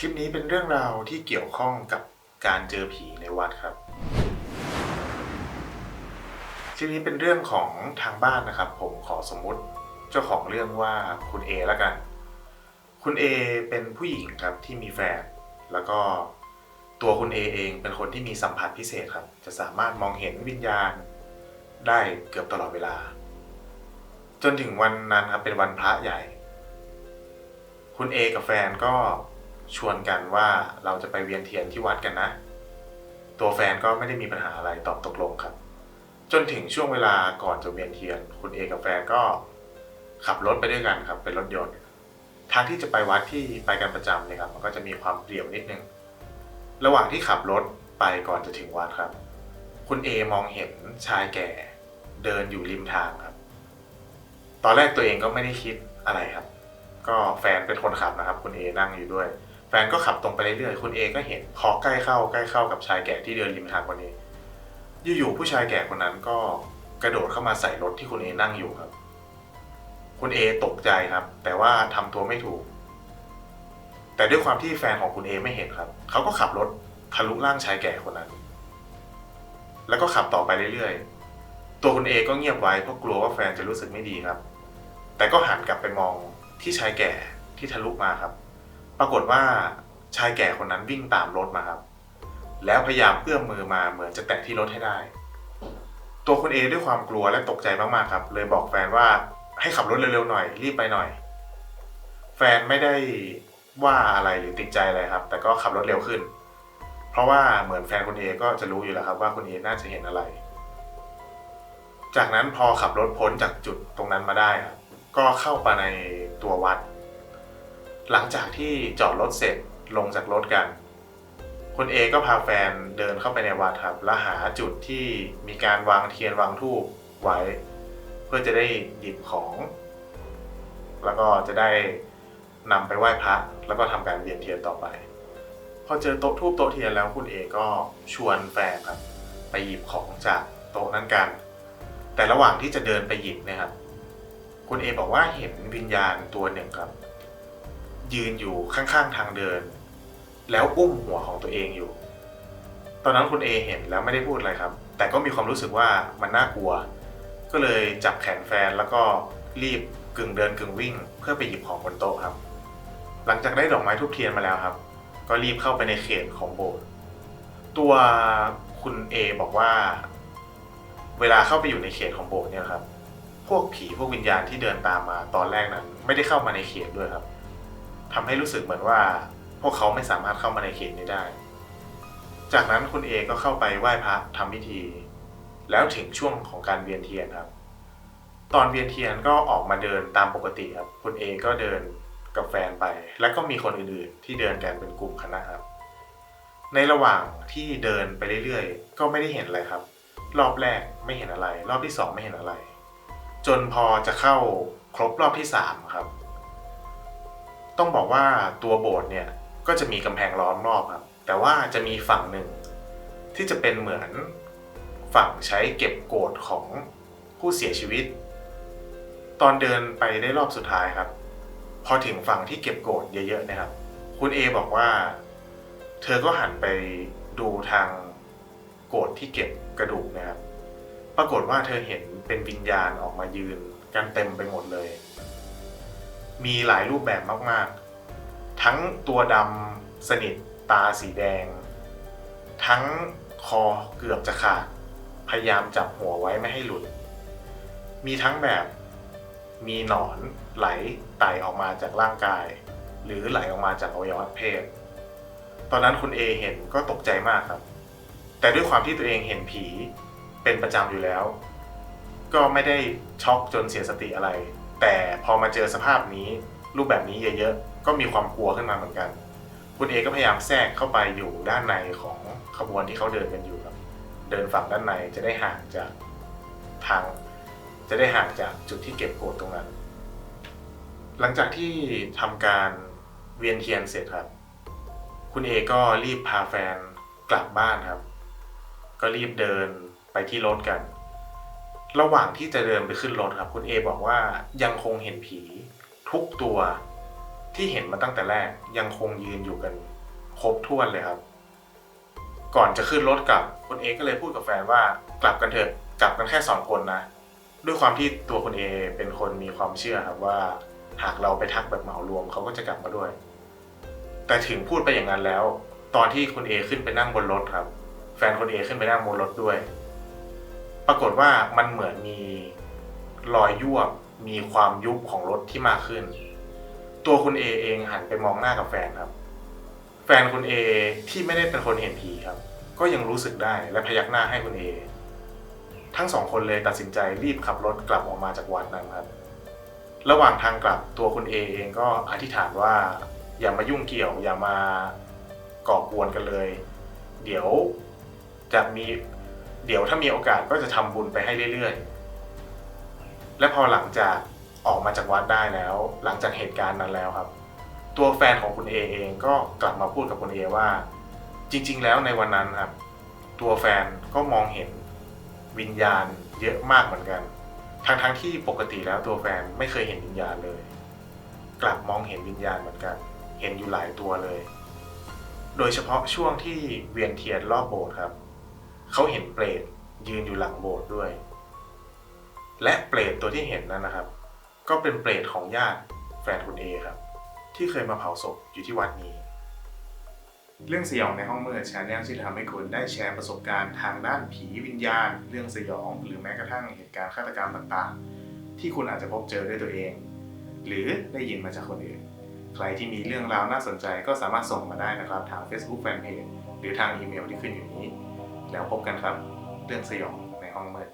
คลิปนี้เป็นเรื่องราวที่เกี่ยวข้องกับการเจอผีในวัดครับ คลิปนี้เป็นเรื่องของทางบ้านนะครับ ผมขอสมมุติเจ้าของเรื่องว่าคุณเอแล้วกัน คุณเอเป็นผู้หญิงครับที่มีแฟน แล้วก็ตัวคุณเอเองเป็นคนที่มีสัมผัสพิเศษครับ จะสามารถมองเห็นวิญญาณได้เกือบตลอดเวลา จนถึงวันนั้นครับเป็นวันพระใหญ่ คุณเอกับแฟนก็ ชวนกันว่าเราจะไปเวียนเทียนที่วัดกันนะ ตัวแฟนก็ไม่ได้มีปัญหาอะไรตอบตกลงครับ จนถึงช่วงเวลาก่อนจะเวียนเทียน คุณเอกับแฟนก็ขับรถไปด้วยกันครับเป็นรถยนต์ทางที่จะไปวัดที่ไปกันประจำเนี่ยครับ มันก็จะมีความเปลี่ยวนิดนึง ระหว่างที่ขับรถไปก่อนจะถึงวัดครับ คุณเอมองเห็นชายแก่เดินอยู่ริมทางครับ ตอนแรกตัวเองก็ไม่ได้คิดอะไรครับ ก็แฟนเป็นคนขับนะครับ คุณเอนั่งอยู่ด้วย แฟนก็ขับตรงไปเรื่อยๆ คุณเอก็เห็นพอใกล้เข้าใกล้เข้ากับชายแก่ที่เดินริมทางคนนี้ อยู่ๆผู้ชายแก่คนนั้นก็กระโดดเข้ามาใส่รถที่คุณเอนั่งอยู่ครับ คุณเอตกใจครับ แต่ว่าทำตัวไม่ถูก แต่ด้วยความที่แฟนของคุณเอไม่เห็นครับ เขาก็ขับรถทะลุร่างชายแก่คนนั้น แล้วก็ขับต่อไปเรื่อยๆ ตัวคุณเอก็เงียบไว้เพราะกลัวว่าแฟนจะรู้สึกไม่ดีครับ แต่ก็หันกลับไปมองที่ชายแก่ที่ทะลุมาครับ ปรากฏว่าชายแก่คนนั้นวิ่งตามรถมาครับ แล้วพยายามเอื้อมมือมาเหมือนจะแตะที่รถให้ได้ ตัวคุณเอด้วยความกลัวและตกใจมากๆครับ เลยบอกแฟนว่าให้ขับรถเร็วๆหน่อยรีบไปหน่อย แฟนไม่ได้ว่าอะไรหรือติดใจอะไรครับ แต่ก็ขับรถเร็วขึ้น เพราะว่าเหมือนแฟนคุณเอก็จะรู้อยู่แล้วครับว่าคุณเอน่าจะเห็นอะไร จากนั้นพอขับรถพ้นจากจุดตรงนั้นมาได้ครับก็เข้าไปในตัววัด หลังจากที่จอดรถเสร็จลงจากรถกัน คุณเอก็พาแฟนเดินเข้าไปในวัดครับแล้วหาจุดที่มีการวางเทียนวางธูปไว้ เพื่อจะได้หยิบของ แล้วก็จะได้นำไปไหว้พระแล้วก็ทำการเวียนเทียนต่อไปพอเจอโต๊ะทูบโต๊ะเทียนแล้วคุณเอก็ชวนแฟนครับไปหยิบของจากโต๊ะนั้นกัน แต่ระหว่างที่จะเดินไปหยิบเนะครับ คุณเอบอกว่าเห็นวิญญาณตัวหนึ่งครับ ยืนอยู่ข้างๆทางเดิน แล้วอุ้มหัวของตัวเองอยู่ ตอนนั้นคุณเอเห็นแล้วไม่ได้พูดอะไรครับ แต่ก็มีความรู้สึกว่ามันน่ากลัว ก็เลยจับแขนแฟนแล้วก็รีบกึ่งเดินกึ่งวิ่ง เพื่อไปหยิบของบนโต๊ะครับ หลังจากได้ดอกไม้ทุบเทียนมาแล้วครับ ก็รีบเข้าไปในเขตของโบสถ์ตัวคุณเอบอกว่า เวลาเข้าไปอยู่ในเขตของโบสถ์เนี่ยครับพวกผีพวกวิญญาณที่เดินตามมาตอนแรกนั้น ไม่ได้เข้ามาในเขตด้วยครับ ทำให้รู้สึกเหมือนว่า พวกเขาไม่สามารถเข้ามาในเขตนี้ได้ จากนั้นคุณเอก็เข้าไปไหว้พระทำพิธี แล้วถึงช่วงของการเวียนเทียนครับ ตอนเวียนเทียนก็ออกมาเดินตามปกติครับ คุณเอก็เดินกับแฟนไป แล้วก็มีคนอื่นๆ ที่เดินกันเป็นกลุ่มคณะครับ ในระหว่างที่เดินไปเรื่อยๆ ก็ไม่ได้เห็นอะไรครับ รอบแรกไม่เห็นอะไร รอบที่สองไม่เห็นอะไร จนพอจะเข้าครบรอบที่สามครับ ต้องบอกว่าตัวโบสถ์เนี่ยก็จะมีกำแพงล้อมรอบครับ แต่ว่าจะมีฝั่งหนึ่ง ที่จะเป็นเหมือนฝั่งใช้เก็บโกรธของผู้เสียชีวิต ตอนเดินไปได้รอบสุดท้ายครับ พอถึงฝั่งที่เก็บโกรธเยอะๆนะครับ คุณเอบอกว่า เธอก็หันไปดูทางโกรธที่เก็บกระดูกนะครับ ปรากฏว่าเธอเห็นเป็นวิญญาณออกมายืนกันเต็มไปหมดเลย มีหลายรูปแบบมากๆ ทั้งตัวดำสนิทตาสีแดง ทั้งคอเกือบจะขาด พยายามจับหัวไว้ไม่ให้หลุด มีทั้งแบบมีหนอนไหลไต่ออกมาจากร่างกาย หรือไหลออกมาจากอวัยวะเพศ ตอนนั้นคุณเอเห็นก็ตกใจมากครับ แต่ด้วยความที่ตัวเองเห็นผีเป็นประจำอยู่แล้ว ก็ไม่ได้ช็อกจนเสียสติอะไร แต่พอมาเจอสภาพนี้รูปแบบนี้เยอะๆ ก็มีความกลัวขึ้นมาเหมือนกัน คุณเอก็พยายามแทรกเข้าไปอยู่ด้านในของขบวนที่เขาเดินกันอยู่ครับ เดินฝั่งด้านในจะได้ห่างจากทาง จะได้ห่างจากจุดที่เก็บโกรธตรงนั้น หลังจากที่ทำการเวียนเทียนเสร็จครับ คุณเอก็รีบพาแฟนกลับบ้านครับ ก็รีบเดินไปที่รถกัน ระหว่างที่จะเดินไปขึ้นรถครับ คุณเอบอกว่ายังคงเห็นผีทุกตัวที่เห็นมาตั้งแต่แรกยังคงยืนอยู่กันครบถ้วนเลยครับ ก่อนจะขึ้นรถกลับคุณเอก็เลยพูดกับแฟนว่ากลับกันเถอะกลับกันแค่สองคนนะด้วยความที่ตัวคุณเอเป็นคนมีความเชื่อครับว่า หากเราไปทักแบบเหมารวมเขาก็จะกลับมาด้วย แต่ถึงพูดไปอย่างนั้นแล้ว ตอนที่คุณเอขึ้นไปนั่งบนรถครับ แฟนคุณเอขึ้นไปนั่งบนรถด้วย ปรากฏว่ามันเหมือนมีรอยยวบมีความยุบของรถที่มากขึ้น ตัวคุณเอเองหันไปมองหน้ากับแฟนครับ แฟนคุณเอที่ไม่ได้เป็นคนเห็นผีครับ ก็ยังรู้สึกได้และพยักหน้าให้คุณเอทั้งสองคนเลยตัดสินใจรีบขับรถกลับออกมาจากวัดนั้นครับ ระหว่างทางกลับตัวคุณเอเองก็อธิษฐานว่า อย่ามายุ่งเกี่ยวอย่ามาก่อกวนกันเลย เดี๋ยวจะมี เดี๋ยวถ้ามีโอกาสก็จะทำบุญไปให้เรื่อยๆ และพอหลังจากออกมาจากวัดได้แล้ว หลังจากเหตุการณ์นั้นแล้วครับ ตัวแฟนของคุณเอเองก็กลับมาพูดกับคุณเอว่า จริง ๆ แล้วในวันนั้นครับ ตัวแฟนก็มองเห็นวิญญาณเยอะมากเหมือนกันทั้งๆที่ปกติแล้วตัวแฟนไม่เคยเห็นวิญญาณเลย กลับมองเห็นวิญญาณเหมือนกัน เห็นอยู่หลายตัวเลย โดยเฉพาะช่วงที่เวียนเทียนรอบโบสถ์ครับ เขาเห็นเปรตยืนอยู่หลังโบสถ์ด้วย และเปรตตัวที่เห็นนั้นนะครับ ก็เป็นเปรตของญาติแฟนคุณเอครับ ที่เคยมาเผาศพอยู่ที่วัดนี้ เรื่องสยองในห้องมืดชาแนลที่ทำให้คุณได้แชร์ประสบการณ์ทางด้านผีวิญญาณ เรื่องสยอง หรือแม้กระทั่งเหตุการณ์ฆาตกรรมต่างๆ ที่คุณอาจจะพบเจอด้วยตัวเอง หรือได้ยินมาจากคนอื่น ใครที่มีเรื่องราวน่าสนใจก็สามารถส่งมาได้นะครับทาง Facebook Fanpage หรือทางอีเมลที่ขึ้นอยู่นี้ แล้วพบกันครับ เรื่องสยองในห้องมืด